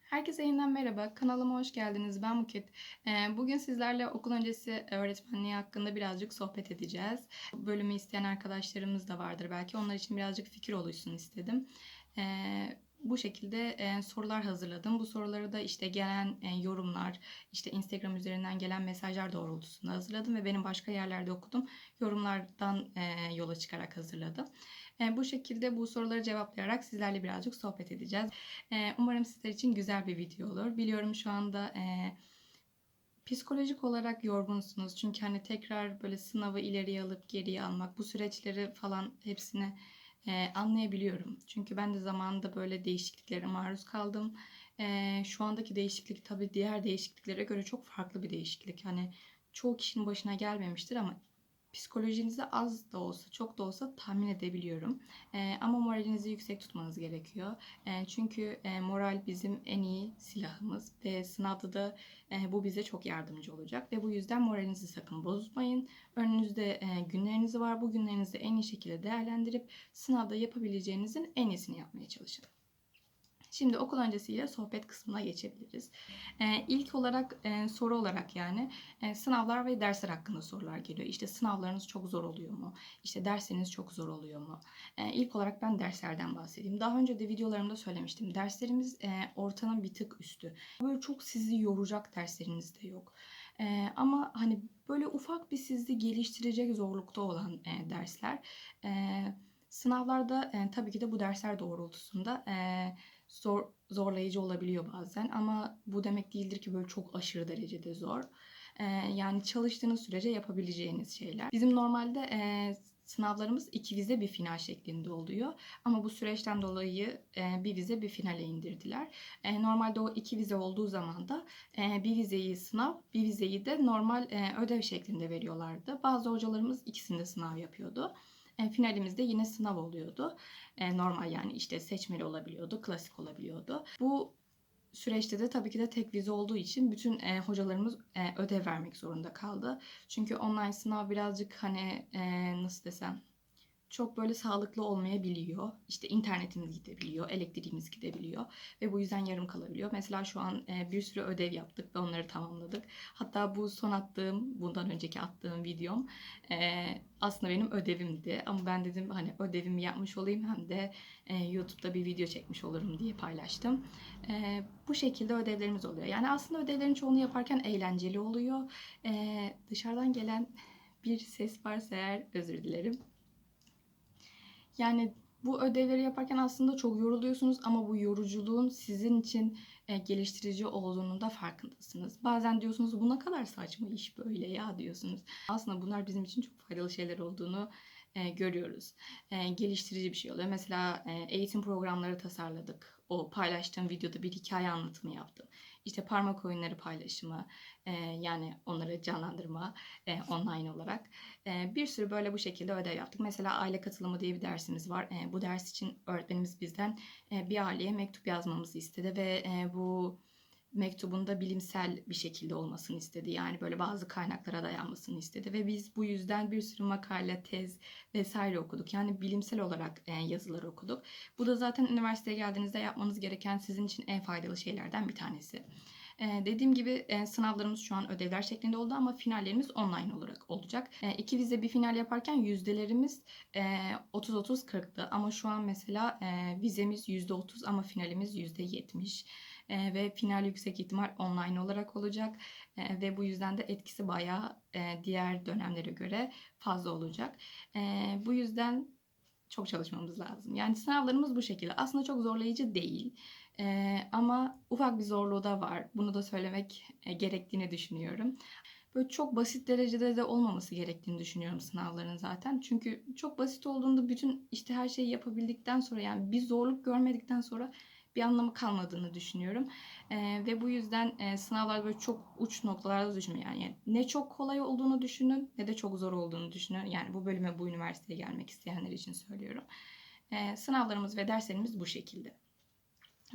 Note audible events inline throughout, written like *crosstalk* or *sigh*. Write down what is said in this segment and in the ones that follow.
Herkese yeniden merhaba. Kanalıma hoş geldiniz. Ben Buket. Ee, Bugün sizlerle okul öncesi öğretmenliği hakkında birazcık sohbet edeceğiz. Bölümü isteyen arkadaşlarımız da vardır belki. Onlar için birazcık fikir oluşsun istedim. Bu şekilde e, sorular hazırladım. Bu soruları da işte gelen e, yorumlar, işte Instagram üzerinden gelen mesajlar doğrultusunda hazırladım ve benim başka yerlerde okudum. Yorumlardan e, yola çıkarak hazırladım. E, Bu şekilde bu soruları cevaplayarak sizlerle birazcık sohbet edeceğiz. E, Umarım sizler için güzel bir video olur. Biliyorum şu anda e, psikolojik olarak yorgunsunuz. Çünkü hani tekrar böyle sınavı ileriye alıp geriye almak, bu süreçleri falan hepsini e, anlayabiliyorum. Çünkü ben de zamanında böyle değişikliklere maruz kaldım. E, şu andaki değişiklik tabii diğer değişikliklere göre çok farklı bir değişiklik. Hani çoğu kişinin başına gelmemiştir ama psikolojinizi az da olsa çok da olsa tahmin edebiliyorum. E, ama moralinizi yüksek tutmanız gerekiyor. E, çünkü e, moral bizim en iyi silahımız ve sınavda da e, bu bize çok yardımcı olacak ve bu yüzden moralinizi sakın bozmayın. Önünüzde e, günleriniz var. Bu günlerinizi en iyi şekilde değerlendirip sınavda yapabileceğinizin en iyisini yapmaya çalışın. Şimdi okul öncesiyle sohbet kısmına geçebiliriz. Ee, ilk olarak e, soru olarak yani e, sınavlar ve dersler hakkında sorular geliyor. İşte sınavlarınız çok zor oluyor mu? İşte dersleriniz çok zor oluyor mu? E, ilk olarak ben derslerden bahsedeyim. Daha önce de videolarımda söylemiştim. Derslerimiz e, ortanın bir tık üstü. Böyle çok sizi yoracak dersleriniz de yok. E, ama hani böyle ufak bir sizi geliştirecek zorlukta olan e, dersler. E, sınavlarda e, tabii ki de bu dersler doğrultusunda... E, zor, zorlayıcı olabiliyor bazen ama bu demek değildir ki böyle çok aşırı derecede zor. Ee, yani çalıştığınız sürece yapabileceğiniz şeyler. Bizim normalde e, sınavlarımız iki vize bir final şeklinde oluyor. Ama bu süreçten dolayı e, bir vize bir finale indirdiler. E, normalde o iki vize olduğu zaman da e, bir vizeyi sınav, bir vizeyi de normal e, ödev şeklinde veriyorlardı. Bazı hocalarımız ikisinde sınav yapıyordu. E, finalimizde yine sınav oluyordu. E, normal yani işte seçmeli olabiliyordu, klasik olabiliyordu. Bu süreçte de tabii ki de tek vize olduğu için bütün e, hocalarımız e, ödev vermek zorunda kaldı. Çünkü online sınav birazcık hani e, nasıl desem çok böyle sağlıklı olmayabiliyor. İşte internetimiz gidebiliyor, elektriğimiz gidebiliyor ve bu yüzden yarım kalabiliyor. Mesela şu an e, bir sürü ödev yaptık ve onları tamamladık. Hatta bu son attığım, bundan önceki attığım videom e, aslında benim ödevimdi. Ama ben dedim hani ödevimi yapmış olayım hem de e, YouTube'da bir video çekmiş olurum diye paylaştım. Bu şekilde ödevlerimiz oluyor. Yani aslında ödevlerin çoğunu yaparken eğlenceli oluyor. Dışarıdan gelen bir ses varsa eğer özür dilerim. Yani bu ödevleri yaparken aslında çok yoruluyorsunuz ama bu yoruculuğun sizin için e, geliştirici olduğunun da farkındasınız. Bazen diyorsunuz bu ne kadar saçma iş böyle ya diyorsunuz. Aslında bunlar bizim için çok faydalı şeyler olduğunu e, görüyoruz. E, geliştirici bir şey oluyor. Mesela eğitim programları tasarladık. O paylaştığım videoda bir hikaye anlatımı yaptım. İşte parmak oyunları paylaşımı, e, yani onları canlandırma e, online olarak. E, bir sürü böyle bu şekilde ödev yaptık. Mesela aile katılımı diye bir dersimiz var. E, bu ders için öğretmenimiz bizden e, bir aileye mektup yazmamızı istedi ve e, bu mektubunda bilimsel bir şekilde olmasını istedi. Yani böyle bazı kaynaklara dayanmasını istedi ve biz bu yüzden bir sürü makale, tez vesaire okuduk. Yani bilimsel olarak e, yazılar okuduk. Bu da zaten üniversiteye geldiğinizde yapmanız gereken sizin için en faydalı şeylerden bir tanesi. Ee, dediğim gibi e, sınavlarımız şu an ödevler şeklinde oldu ama finallerimiz online olarak olacak. E, iki vize bir final yaparken yüzdelerimiz e, 30-30-40'tı ama şu an mesela e, vizemiz %30 ama finalimiz %70 e, ve final yüksek ihtimal online olarak olacak e, ve bu yüzden de etkisi bayağı e, diğer dönemlere göre fazla olacak. E, bu yüzden çok çalışmamız lazım. Yani sınavlarımız bu şekilde. Aslında çok zorlayıcı değil. Ee, ama ufak bir zorluğu da var. Bunu da söylemek e, gerektiğini düşünüyorum. Böyle çok basit derecede de olmaması gerektiğini düşünüyorum sınavların zaten. Çünkü çok basit olduğunda bütün işte her şeyi yapabildikten sonra yani bir zorluk görmedikten sonra bir anlamı kalmadığını düşünüyorum. E, ve bu yüzden e, sınavlar böyle çok uç noktalarda düşünün. Yani, ne çok kolay olduğunu düşünün ne de çok zor olduğunu düşünün. Yani bu bölüme bu üniversiteye gelmek isteyenler için söylüyorum. E, sınavlarımız ve derslerimiz bu şekilde.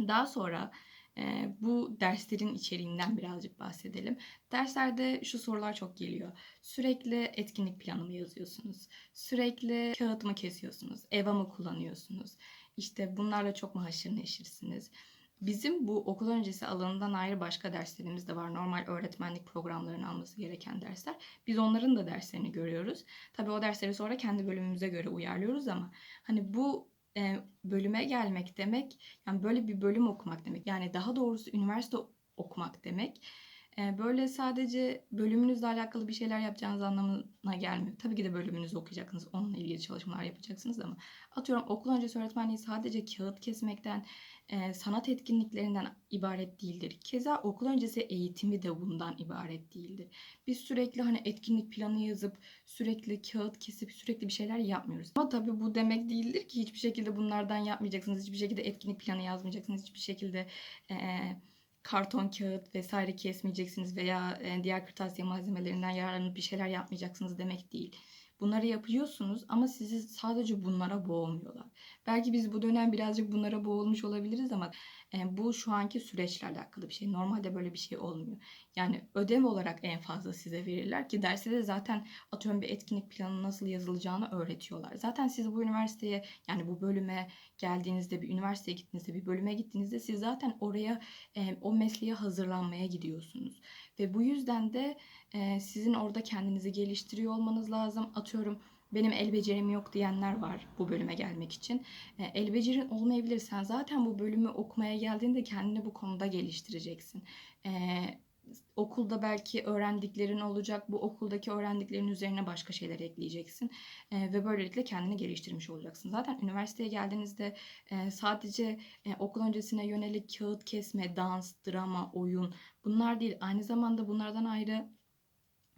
Daha sonra Ee, bu derslerin içeriğinden birazcık bahsedelim. Derslerde şu sorular çok geliyor. Sürekli etkinlik planı mı yazıyorsunuz? Sürekli kağıt mı kesiyorsunuz? EVA mı kullanıyorsunuz? İşte bunlarla çok mu haşır neşirsiniz? Bizim bu okul öncesi alanından ayrı başka derslerimiz de var. Normal öğretmenlik programlarının alması gereken dersler. Biz onların da derslerini görüyoruz. Tabii o dersleri sonra kendi bölümümüze göre uyarlıyoruz ama hani bu e, bölüme gelmek demek yani böyle bir bölüm okumak demek. Yani daha doğrusu üniversite okumak demek. E, böyle sadece bölümünüzle alakalı bir şeyler yapacağınız anlamına gelmiyor. Tabii ki de bölümünüzü okuyacaksınız. Onunla ilgili çalışmalar yapacaksınız ama atıyorum okul öncesi öğretmenliği sadece kağıt kesmekten, e, sanat etkinliklerinden ibaret değildir. Keza okul öncesi eğitimi de bundan ibaret değildir. Biz sürekli hani etkinlik planı yazıp sürekli kağıt kesip sürekli bir şeyler yapmıyoruz. Ama tabii bu demek değildir ki hiçbir şekilde bunlardan yapmayacaksınız. Hiçbir şekilde etkinlik planı yazmayacaksınız. Hiçbir şekilde e, karton kağıt vesaire kesmeyeceksiniz veya e, diğer kırtasiye malzemelerinden yararlanıp bir şeyler yapmayacaksınız demek değil. Bunları yapıyorsunuz ama sizi sadece bunlara boğmuyorlar. Belki biz bu dönem birazcık bunlara boğulmuş olabiliriz ama e, bu şu anki süreçle alakalı bir şey. Normalde böyle bir şey olmuyor. Yani ödev olarak en fazla size verirler ki derste de zaten atıyorum bir etkinlik planı nasıl yazılacağını öğretiyorlar. Zaten siz bu üniversiteye yani bu bölüme geldiğinizde bir üniversiteye gittiğinizde bir bölüme gittiğinizde siz zaten oraya e, o mesleğe hazırlanmaya gidiyorsunuz. Ve bu yüzden de e, sizin orada kendinizi geliştiriyor olmanız lazım. Atıyorum benim el becerim yok diyenler var bu bölüme gelmek için. E, el becerin olmayabilir. Sen zaten bu bölümü okumaya geldiğinde kendini bu konuda geliştireceksin. E, okulda belki öğrendiklerin olacak. Bu okuldaki öğrendiklerin üzerine başka şeyler ekleyeceksin. E, ve böylelikle kendini geliştirmiş olacaksın. Zaten üniversiteye geldiğinizde e, sadece e, okul öncesine yönelik kağıt kesme, dans, drama, oyun bunlar değil. Aynı zamanda bunlardan ayrı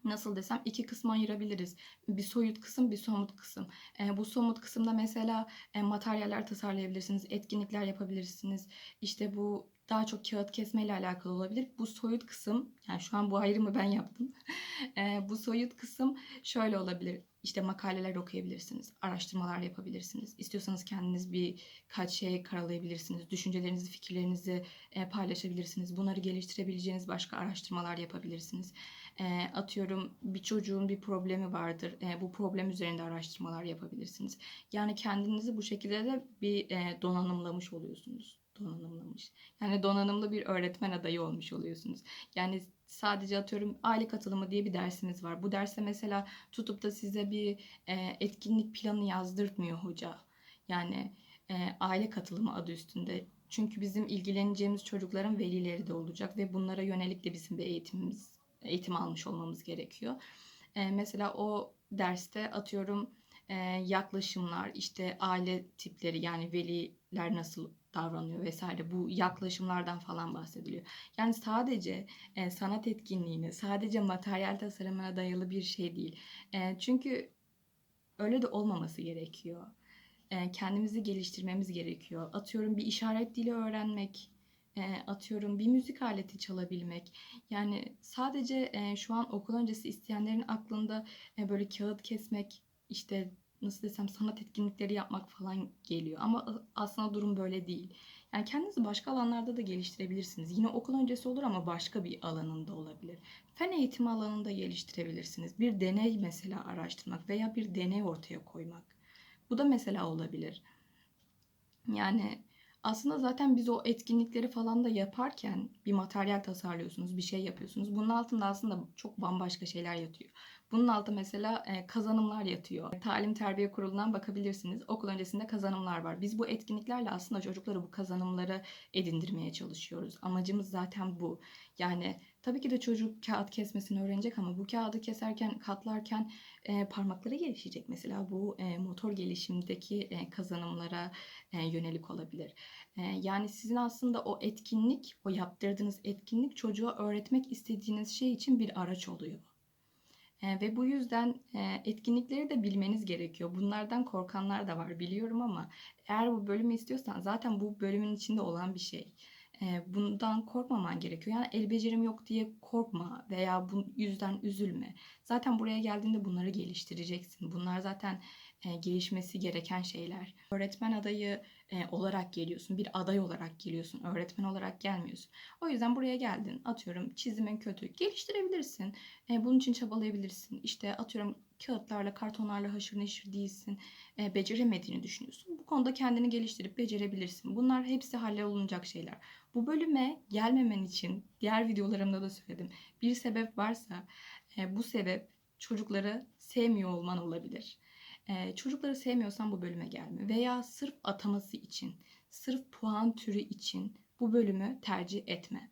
nasıl desem iki kısma ayırabiliriz. Bir soyut kısım, bir somut kısım. E, bu somut kısımda mesela e, materyaller tasarlayabilirsiniz, etkinlikler yapabilirsiniz. İşte bu daha çok kağıt kesme ile alakalı olabilir. Bu soyut kısım, yani şu an bu ayrımı ben yaptım. *laughs* e, bu soyut kısım şöyle olabilir. İşte makaleler okuyabilirsiniz, araştırmalar yapabilirsiniz. İstiyorsanız kendiniz bir kaç şey karalayabilirsiniz. Düşüncelerinizi, fikirlerinizi e, paylaşabilirsiniz. Bunları geliştirebileceğiniz başka araştırmalar yapabilirsiniz. E, atıyorum bir çocuğun bir problemi vardır. E, bu problem üzerinde araştırmalar yapabilirsiniz. Yani kendinizi bu şekilde de bir e, donanımlamış oluyorsunuz donanımlamış. Yani donanımlı bir öğretmen adayı olmuş oluyorsunuz. Yani sadece atıyorum aile katılımı diye bir dersiniz var. Bu derste mesela tutup da size bir e, etkinlik planı yazdırtmıyor hoca. Yani e, aile katılımı adı üstünde. Çünkü bizim ilgileneceğimiz çocukların velileri de olacak ve bunlara yönelik de bizim bir eğitimimiz eğitim almış olmamız gerekiyor. E, mesela o derste atıyorum e, yaklaşımlar, işte aile tipleri yani veliler nasıl davranıyor vesaire bu yaklaşımlardan falan bahsediliyor. Yani sadece e, sanat etkinliğine, sadece materyal tasarımına dayalı bir şey değil. E, çünkü öyle de olmaması gerekiyor. E, kendimizi geliştirmemiz gerekiyor. Atıyorum bir işaret dili öğrenmek, atıyorum bir müzik aleti çalabilmek. Yani sadece şu an okul öncesi isteyenlerin aklında böyle kağıt kesmek, işte nasıl desem sanat etkinlikleri yapmak falan geliyor. Ama aslında durum böyle değil. Yani kendinizi başka alanlarda da geliştirebilirsiniz. Yine okul öncesi olur ama başka bir alanında olabilir. Fen eğitimi alanında geliştirebilirsiniz. Bir deney mesela araştırmak veya bir deney ortaya koymak. Bu da mesela olabilir. Yani aslında zaten biz o etkinlikleri falan da yaparken bir materyal tasarlıyorsunuz, bir şey yapıyorsunuz. Bunun altında aslında çok bambaşka şeyler yatıyor. Bunun altında mesela e, kazanımlar yatıyor. Talim Terbiye Kurulu'ndan bakabilirsiniz. Okul öncesinde kazanımlar var. Biz bu etkinliklerle aslında çocukları bu kazanımları edindirmeye çalışıyoruz. Amacımız zaten bu. Yani tabii ki de çocuk kağıt kesmesini öğrenecek ama bu kağıdı keserken, katlarken e, parmakları gelişecek. Mesela bu e, motor gelişimdeki e, kazanımlara e, yönelik olabilir. E, yani sizin aslında o etkinlik, o yaptırdığınız etkinlik çocuğa öğretmek istediğiniz şey için bir araç oluyor. E, ve bu yüzden e, etkinlikleri de bilmeniz gerekiyor. Bunlardan korkanlar da var biliyorum ama eğer bu bölümü istiyorsan zaten bu bölümün içinde olan bir şey. Bundan korkmaman gerekiyor. Yani el becerim yok diye korkma veya bu yüzden üzülme. Zaten buraya geldiğinde bunları geliştireceksin. Bunlar zaten e, gelişmesi gereken şeyler. Öğretmen adayı e, olarak geliyorsun, bir aday olarak geliyorsun, öğretmen olarak gelmiyorsun. O yüzden buraya geldin, atıyorum çizimin kötü, geliştirebilirsin. E, bunun için çabalayabilirsin. İşte atıyorum kağıtlarla, kartonlarla haşır neşir değilsin, e, beceremediğini düşünüyorsun. Bu konuda kendini geliştirip becerebilirsin. Bunlar hepsi hallolunacak şeyler. Bu bölüme gelmemen için diğer videolarımda da söyledim. Bir sebep varsa e, bu sebep çocukları sevmiyor olman olabilir. Çocukları sevmiyorsan bu bölüme gelme. Veya sırf ataması için, sırf puan türü için bu bölümü tercih etme.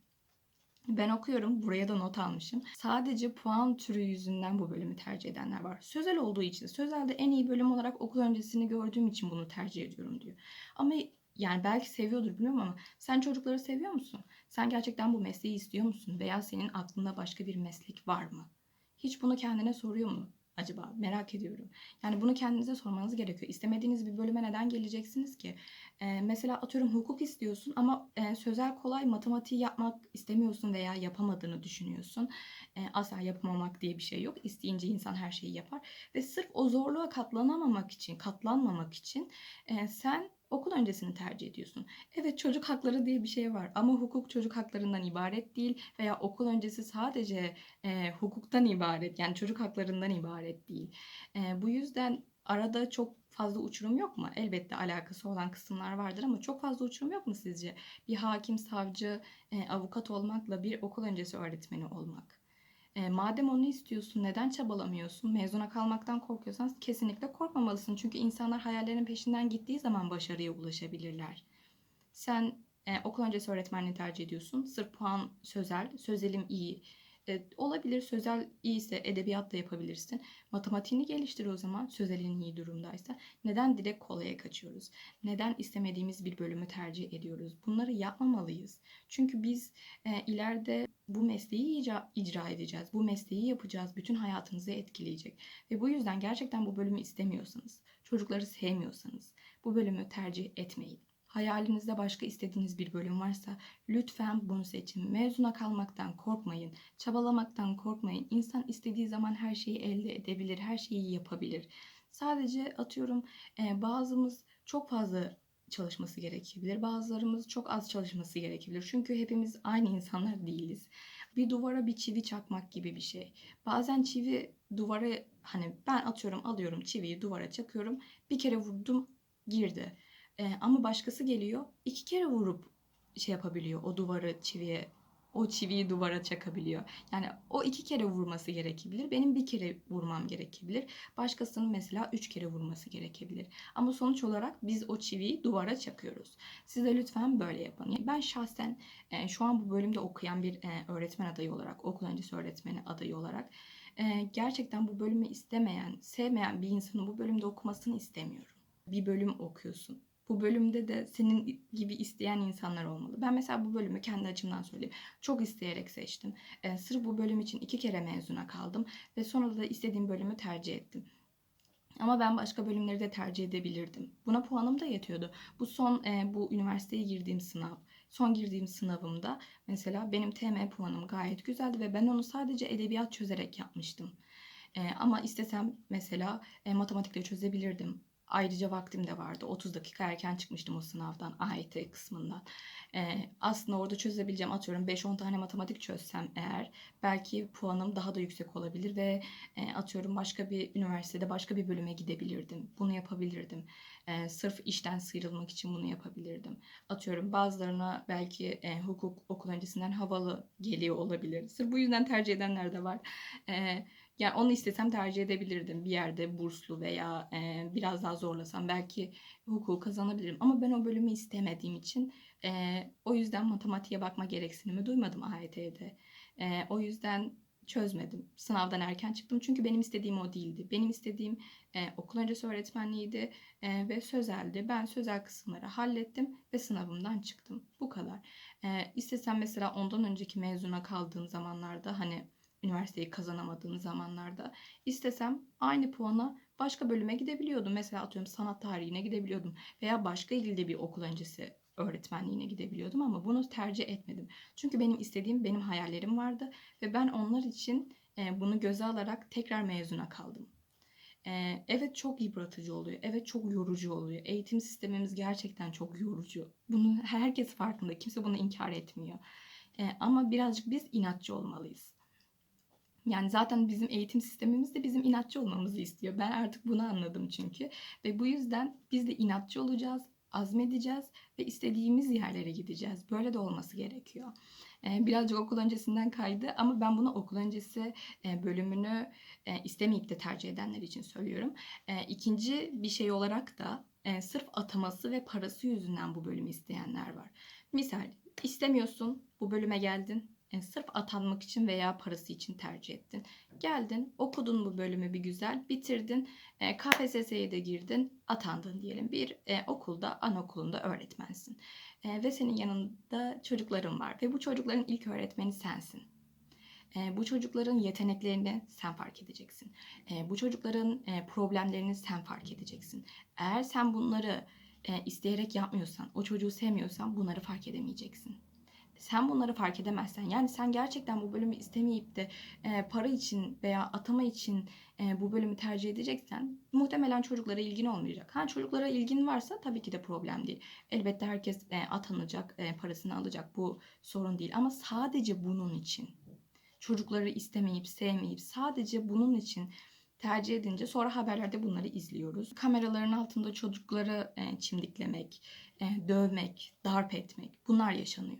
Ben okuyorum, buraya da not almışım. Sadece puan türü yüzünden bu bölümü tercih edenler var. Sözel olduğu için, sözelde en iyi bölüm olarak okul öncesini gördüğüm için bunu tercih ediyorum diyor. Ama yani belki seviyordur bilmiyorum ama sen çocukları seviyor musun? Sen gerçekten bu mesleği istiyor musun? Veya senin aklında başka bir meslek var mı? Hiç bunu kendine soruyor mu acaba? Merak ediyorum. Yani bunu kendinize sormanız gerekiyor. İstemediğiniz bir bölüme neden geleceksiniz ki? Ee, mesela atıyorum hukuk istiyorsun ama e, sözel kolay matematiği yapmak istemiyorsun veya yapamadığını düşünüyorsun. E, asla yapamamak diye bir şey yok. İsteyince insan her şeyi yapar. Ve sırf o zorluğa katlanamamak için, katlanmamak için e, sen okul öncesini tercih ediyorsun. Evet çocuk hakları diye bir şey var ama hukuk çocuk haklarından ibaret değil veya okul öncesi sadece e, hukuktan ibaret yani çocuk haklarından ibaret değil. E, bu yüzden arada çok fazla uçurum yok mu? Elbette alakası olan kısımlar vardır ama çok fazla uçurum yok mu sizce? Bir hakim, savcı, e, avukat olmakla bir okul öncesi öğretmeni olmak. E, madem onu istiyorsun neden çabalamıyorsun? Mezuna kalmaktan korkuyorsan kesinlikle korkmamalısın. Çünkü insanlar hayallerinin peşinden gittiği zaman başarıya ulaşabilirler. Sen e, okul öncesi öğretmenliği tercih ediyorsun. Sırf puan sözel, sözelim iyi. E, olabilir sözel iyiyse edebiyat da yapabilirsin. Matematiğini geliştir o zaman sözelin iyi durumdaysa. Neden direkt kolaya kaçıyoruz? Neden istemediğimiz bir bölümü tercih ediyoruz? Bunları yapmamalıyız. Çünkü biz e, ileride bu mesleği icra, icra edeceğiz. Bu mesleği yapacağız. Bütün hayatınızı etkileyecek. Ve bu yüzden gerçekten bu bölümü istemiyorsanız, çocukları sevmiyorsanız bu bölümü tercih etmeyin. Hayalinizde başka istediğiniz bir bölüm varsa lütfen bunu seçin. Mezuna kalmaktan korkmayın. Çabalamaktan korkmayın. İnsan istediği zaman her şeyi elde edebilir. Her şeyi yapabilir. Sadece atıyorum bazımız çok fazla çalışması gerekebilir. Bazılarımız çok az çalışması gerekebilir. Çünkü hepimiz aynı insanlar değiliz. Bir duvara bir çivi çakmak gibi bir şey. Bazen çivi duvara hani ben atıyorum alıyorum çiviyi duvara çakıyorum. Bir kere vurdum girdi. Ee, ama başkası geliyor iki kere vurup şey yapabiliyor o duvarı çiviye o çiviyi duvara çakabiliyor. Yani o iki kere vurması gerekebilir. Benim bir kere vurmam gerekebilir. Başkasının mesela üç kere vurması gerekebilir. Ama sonuç olarak biz o çiviyi duvara çakıyoruz. Siz de lütfen böyle yapın. Ben şahsen e, şu an bu bölümde okuyan bir e, öğretmen adayı olarak, okul öncesi öğretmeni adayı olarak e, gerçekten bu bölümü istemeyen, sevmeyen bir insanın bu bölümde okumasını istemiyorum. Bir bölüm okuyorsun bu bölümde de senin gibi isteyen insanlar olmalı. Ben mesela bu bölümü kendi açımdan söyleyeyim. Çok isteyerek seçtim. Ee, sırf bu bölüm için iki kere mezuna kaldım ve sonra da istediğim bölümü tercih ettim. Ama ben başka bölümleri de tercih edebilirdim. Buna puanım da yetiyordu. Bu son e, bu üniversiteye girdiğim sınav, son girdiğim sınavımda mesela benim TM puanım gayet güzeldi ve ben onu sadece edebiyat çözerek yapmıştım. E, ama istesem mesela e, matematikle çözebilirdim Ayrıca vaktim de vardı. 30 dakika erken çıkmıştım o sınavdan AYT kısmından. Ee, aslında orada çözebileceğim atıyorum 5-10 tane matematik çözsem eğer belki puanım daha da yüksek olabilir ve e, atıyorum başka bir üniversitede başka bir bölüme gidebilirdim. Bunu yapabilirdim. E, sırf işten sıyrılmak için bunu yapabilirdim. Atıyorum bazılarına belki e, hukuk okul öncesinden havalı geliyor olabilir. Sırf bu yüzden tercih edenler de var. E, yani onu istesem tercih edebilirdim. Bir yerde burslu veya e, biraz daha zorlasam belki hukuku kazanabilirim. Ama ben o bölümü istemediğim için e, o yüzden matematiğe bakma gereksinimi duymadım AYT'de. E, o yüzden çözmedim. Sınavdan erken çıktım çünkü benim istediğim o değildi. Benim istediğim e, okul öncesi öğretmenliğiydi e, ve sözeldi. Ben sözel kısımları hallettim ve sınavımdan çıktım. Bu kadar. E, istesem mesela ondan önceki mezuna kaldığım zamanlarda hani üniversiteyi kazanamadığım zamanlarda istesem aynı puana başka bölüme gidebiliyordum. Mesela atıyorum sanat tarihine gidebiliyordum veya başka ilde bir okul öncesi öğretmenliğine gidebiliyordum ama bunu tercih etmedim. Çünkü benim istediğim benim hayallerim vardı ve ben onlar için e, bunu göze alarak tekrar mezuna kaldım. Ee, evet çok yıpratıcı oluyor. Evet çok yorucu oluyor. Eğitim sistemimiz gerçekten çok yorucu. Bunu herkes farkında. Kimse bunu inkar etmiyor. Ee, ama birazcık biz inatçı olmalıyız. Yani zaten bizim eğitim sistemimiz de bizim inatçı olmamızı istiyor. Ben artık bunu anladım çünkü. Ve bu yüzden biz de inatçı olacağız, azmedeceğiz ve istediğimiz yerlere gideceğiz. Böyle de olması gerekiyor. Ee, birazcık okul öncesinden kaydı ama ben bunu okul öncesi e, bölümünü e, istemeyip de tercih edenler için söylüyorum. E, İkinci bir şey olarak da sırf ataması ve parası yüzünden bu bölümü isteyenler var. Misal istemiyorsun, bu bölüme geldin. E, sırf atanmak için veya parası için tercih ettin. Geldin, okudun bu bölümü bir güzel, bitirdin. E, KPSS'ye de girdin, atandın diyelim. Bir e, okulda, anaokulunda öğretmensin. E, ve senin yanında çocukların var. Ve bu çocukların ilk öğretmeni sensin. E, bu çocukların yeteneklerini sen fark edeceksin. Bu çocukların problemlerini sen fark edeceksin. Eğer sen bunları isteyerek yapmıyorsan, o çocuğu sevmiyorsan bunları fark edemeyeceksin sen bunları fark edemezsen yani sen gerçekten bu bölümü istemeyip de e, para için veya atama için e, bu bölümü tercih edeceksen muhtemelen çocuklara ilgin olmayacak. Ha çocuklara ilgin varsa tabii ki de problem değil. Elbette herkes e, atanacak, e, parasını alacak. Bu sorun değil ama sadece bunun için çocukları istemeyip sevmeyip sadece bunun için tercih edince sonra haberlerde bunları izliyoruz. Kameraların altında çocukları e, çimdiklemek, e, dövmek, darp etmek bunlar yaşanıyor.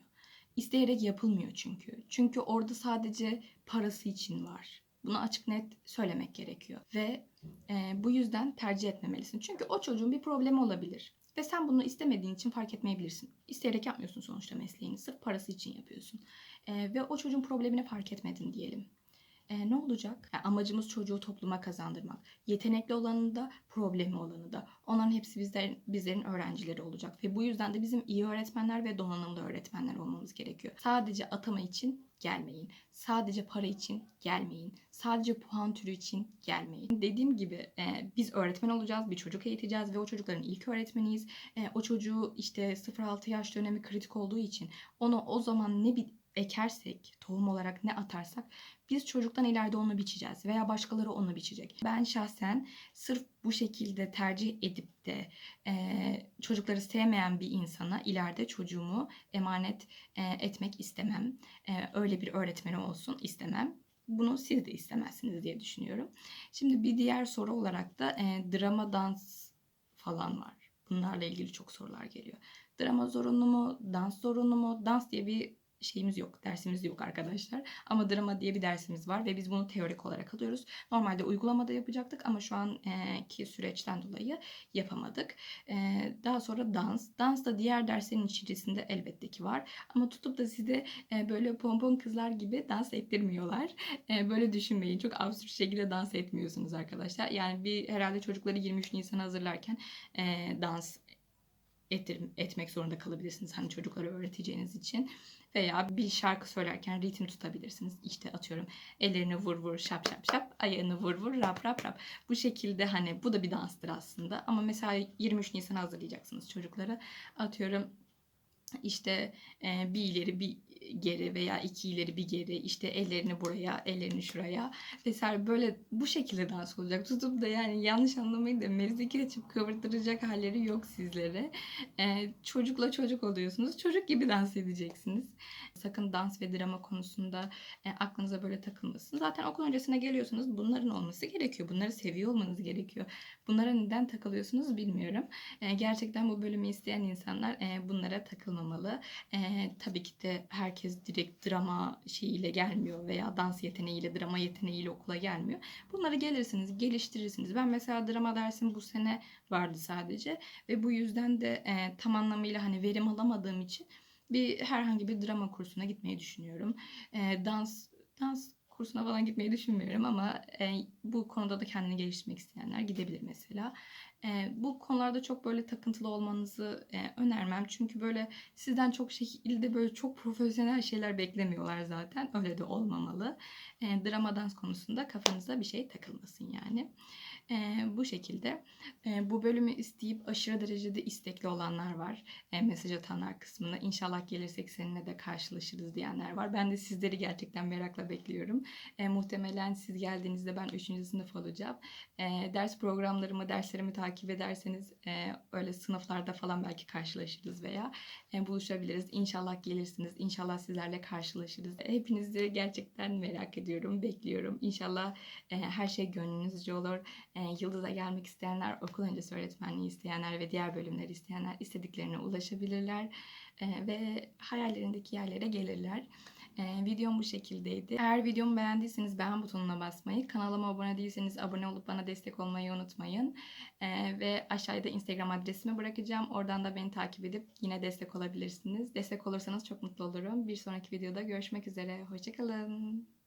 İsteyerek yapılmıyor çünkü. Çünkü orada sadece parası için var. Bunu açık net söylemek gerekiyor. Ve e, bu yüzden tercih etmemelisin. Çünkü o çocuğun bir problemi olabilir. Ve sen bunu istemediğin için fark etmeyebilirsin. İsteyerek yapmıyorsun sonuçta mesleğini. Sırf parası için yapıyorsun. E, ve o çocuğun problemini fark etmedin diyelim e, ne olacak? Yani amacımız çocuğu topluma kazandırmak. Yetenekli olanı da, problemi olanı da. Onların hepsi bizlerin, bizlerin öğrencileri olacak. Ve bu yüzden de bizim iyi öğretmenler ve donanımlı öğretmenler olmamız gerekiyor. Sadece atama için gelmeyin. Sadece para için gelmeyin. Sadece puan türü için gelmeyin. Dediğim gibi e, biz öğretmen olacağız, bir çocuk eğiteceğiz ve o çocukların ilk öğretmeniyiz. E, o çocuğu işte 0-6 yaş dönemi kritik olduğu için onu o zaman ne bir ekersek, tohum olarak ne atarsak biz çocuktan ileride onu biçeceğiz veya başkaları onu biçecek. Ben şahsen sırf bu şekilde tercih edip de e, çocukları sevmeyen bir insana ileride çocuğumu emanet e, etmek istemem. E, öyle bir öğretmeni olsun istemem. Bunu siz de istemezsiniz diye düşünüyorum. Şimdi bir diğer soru olarak da e, drama dans falan var. Bunlarla ilgili çok sorular geliyor. Drama zorunlu mu? Dans zorunlu mu? Dans diye bir şeyimiz yok, dersimiz yok arkadaşlar. Ama drama diye bir dersimiz var ve biz bunu teorik olarak alıyoruz. Normalde uygulamada yapacaktık ama şu anki süreçten dolayı yapamadık. Daha sonra dans. Dans da diğer derslerin içerisinde elbette ki var. Ama tutup da size böyle pompon kızlar gibi dans ettirmiyorlar. Böyle düşünmeyin. Çok absürt şekilde dans etmiyorsunuz arkadaşlar. Yani bir herhalde çocukları 23 Nisan'a hazırlarken dans etmek zorunda kalabilirsiniz. Hani çocuklara öğreteceğiniz için. Veya bir şarkı söylerken ritim tutabilirsiniz. İşte atıyorum ellerini vur vur şap şap şap, ayağını vur vur rap rap rap. Bu şekilde hani bu da bir danstır aslında. Ama mesela 23 Nisan hazırlayacaksınız çocuklara. Atıyorum işte e, bir ileri bir geri veya iki ileri bir geri işte ellerini buraya ellerini şuraya vesaire. Böyle bu şekilde dans olacak. Tutup da yani yanlış anlamayın da mezdeki açıp kıvırtıracak halleri yok sizlere. Ee, çocukla çocuk oluyorsunuz. Çocuk gibi dans edeceksiniz. Sakın dans ve drama konusunda e, aklınıza böyle takılmasın. Zaten okul öncesine geliyorsunuz. Bunların olması gerekiyor. Bunları seviyor olmanız gerekiyor. Bunlara neden takılıyorsunuz bilmiyorum. E, gerçekten bu bölümü isteyen insanlar e, bunlara takılmamalı. E, tabii ki de herkes herkes direkt drama şeyiyle gelmiyor veya dans yeteneğiyle, drama yeteneğiyle okula gelmiyor. Bunları gelirsiniz, geliştirirsiniz. Ben mesela drama dersim bu sene vardı sadece ve bu yüzden de e, tam anlamıyla hani verim alamadığım için bir herhangi bir drama kursuna gitmeyi düşünüyorum. E, dans dans kursuna falan gitmeyi düşünmüyorum ama e, bu konuda da kendini geliştirmek isteyenler gidebilir mesela. E, bu konularda çok böyle takıntılı olmanızı e, önermem. Çünkü böyle sizden çok şekilde böyle çok profesyonel şeyler beklemiyorlar zaten. Öyle de olmamalı. E, drama dans konusunda kafanıza bir şey takılmasın yani. Ee, bu şekilde. Ee, bu bölümü isteyip aşırı derecede istekli olanlar var. Ee, mesaj atanlar kısmında. İnşallah gelirsek seninle de karşılaşırız diyenler var. Ben de sizleri gerçekten merakla bekliyorum. Ee, muhtemelen siz geldiğinizde ben 3. sınıf olacağım. Ee, ders programlarımı, derslerimi takip ederseniz e, öyle sınıflarda falan belki karşılaşırız veya e, buluşabiliriz. İnşallah gelirsiniz. İnşallah sizlerle karşılaşırız. Hepinizi gerçekten merak ediyorum, bekliyorum. İnşallah e, her şey gönlünüzce olur. E, Yıldız'a gelmek isteyenler, okul öncesi öğretmenliği isteyenler ve diğer bölümleri isteyenler istediklerine ulaşabilirler e, ve hayallerindeki yerlere gelirler. E, videom bu şekildeydi. Eğer videomu beğendiyseniz beğen butonuna basmayı, kanalıma abone değilseniz abone olup bana destek olmayı unutmayın. E, ve aşağıda Instagram adresimi bırakacağım. Oradan da beni takip edip yine destek olabilirsiniz. Destek olursanız çok mutlu olurum. Bir sonraki videoda görüşmek üzere. Hoşçakalın.